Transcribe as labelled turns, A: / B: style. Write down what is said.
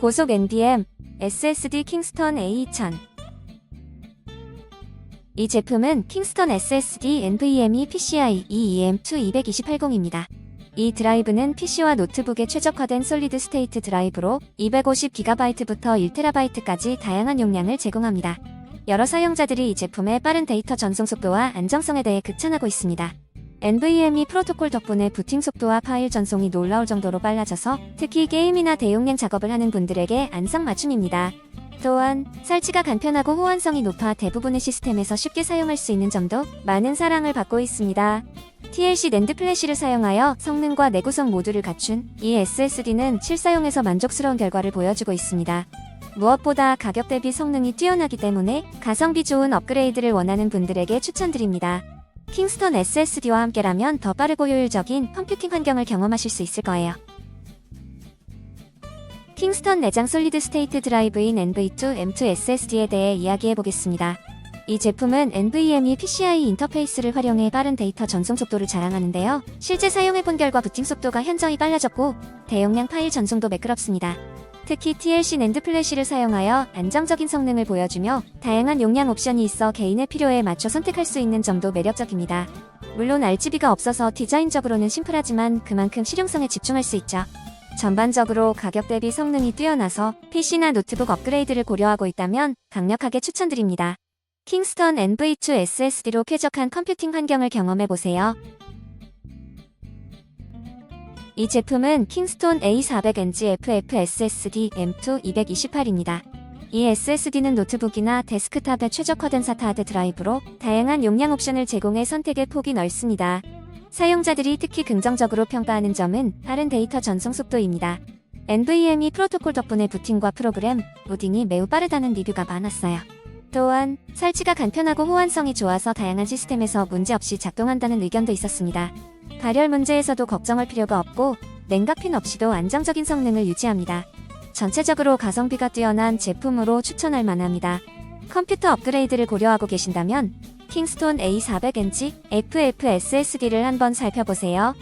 A: 고속 NVM SSD 킹스턴 A2000 이 제품은 킹스턴 SSD NVMe PCIe EM2 22800입니다. 이 드라이브는 PC와 노트북에 최적화된 솔리드 스테이트 드라이브로 250GB부터 1TB까지 다양한 용량을 제공합니다. 여러 사용자들이 이 제품의 빠른 데이터 전송 속도와 안정성에 대해 극찬하고 있습니다. NVMe 프로토콜 덕분에 부팅 속도와 파일 전송이 놀라울 정도로 빨라져서 특히 게임이나 대용량 작업을 하는 분들에게 안성맞춤입니다. 또한 설치가 간편하고 호환성이 높아 대부분의 시스템에서 쉽게 사용할 수 있는 점도 많은 사랑을 받고 있습니다. TLC 낸드 플래시를 사용하여 성능과 내구성 모두를 갖춘 이 SSD는 실사용에서 만족스러운 결과를 보여주고 있습니다. 무엇보다 가격 대비 성능이 뛰어나기 때문에 가성비 좋은 업그레이드를 원하는 분들에게 추천드립니다. 킹스턴 SSD와 함께라면 더 빠르고 효율적인 컴퓨팅 환경을 경험하실 수 있을 거예요. 킹스턴 내장 솔리드 스테이트 드라이브인 NV2 M2 SSD에 대해 이야기해 보겠습니다. 이 제품은 NVMe PCIe 인터페이스를 활용해 빠른 데이터 전송 속도를 자랑하는데요. 실제 사용해 본 결과 부팅 속도가 현저히 빨라졌고 대용량 파일 전송도 매끄럽습니다. 특히 TLC 낸드 플래시를 사용하여 안정적인 성능을 보여주며 다양한 용량 옵션이 있어 개인의 필요에 맞춰 선택할 수 있는 점도 매력적입니다. 물론 RGB가 없어서 디자인적으로는 심플하지만 그만큼 실용성에 집중할 수 있죠. 전반적으로 가격 대비 성능이 뛰어나서 PC나 노트북 업그레이드를 고려하고 있다면 강력하게 추천드립니다. 킹스턴 NV2 SSD로 쾌적한 컴퓨팅 환경을 경험해보세요. 이 제품은 킹스톤 A400NG FF SSD M2 228입니다. 이 SSD는 노트북이나 데스크탑에 최적화된 SATA 하드 드라이브로 다양한 용량 옵션을 제공해 선택의 폭이 넓습니다. 사용자들이 특히 긍정적으로 평가하는 점은 빠른 데이터 전송 속도입니다. NVMe 프로토콜 덕분에 부팅과 프로그램, 로딩이 매우 빠르다는 리뷰가 많았어요. 또한 설치가 간편하고 호환성이 좋아서 다양한 시스템에서 문제없이 작동한다는 의견도 있었습니다. 발열 문제에서도 걱정할 필요가 없고 냉각핀 없이도 안정적인 성능을 유지합니다. 전체적으로 가성비가 뛰어난 제품으로 추천할 만합니다. 컴퓨터 업그레이드를 고려하고 계신다면 킹스톤 A400NG FF SSD를 한번 살펴보세요.